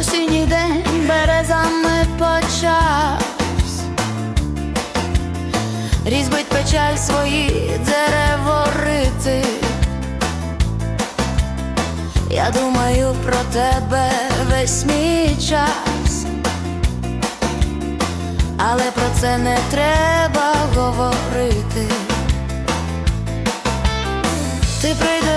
осінній день березами почавсь, різьбить печаль свої дереворити. Я думаю про тебе весь мій час, але про це не треба говорити. Ти прийдеш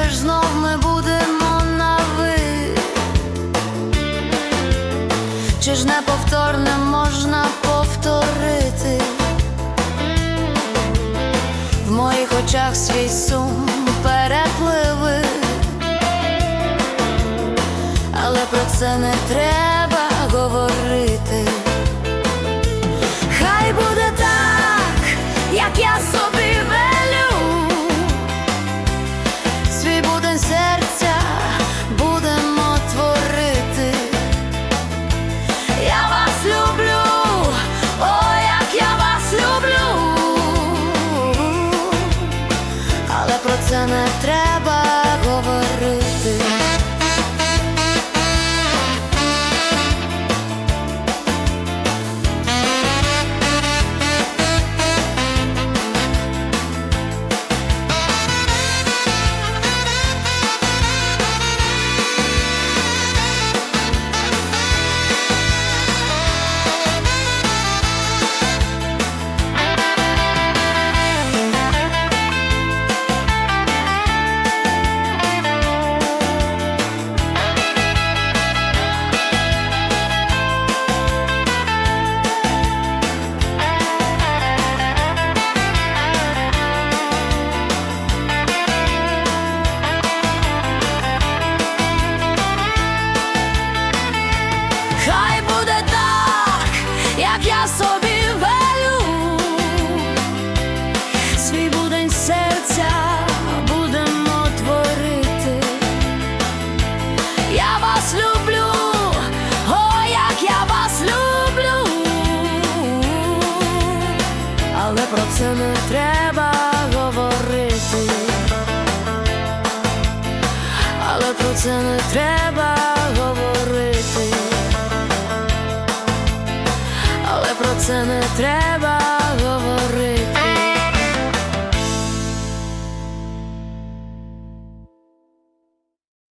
Чи ж неповторне можна повторити? В моїх очах свій сум перепливи, але про це не треба говорити. Хай буде так, як я собі велю. Свій будень серця але про як я собі велю. Свій будень серця будемо творити. Я вас люблю, о, як я вас люблю. Але про це не треба говорити. Але про це не треба це не треба.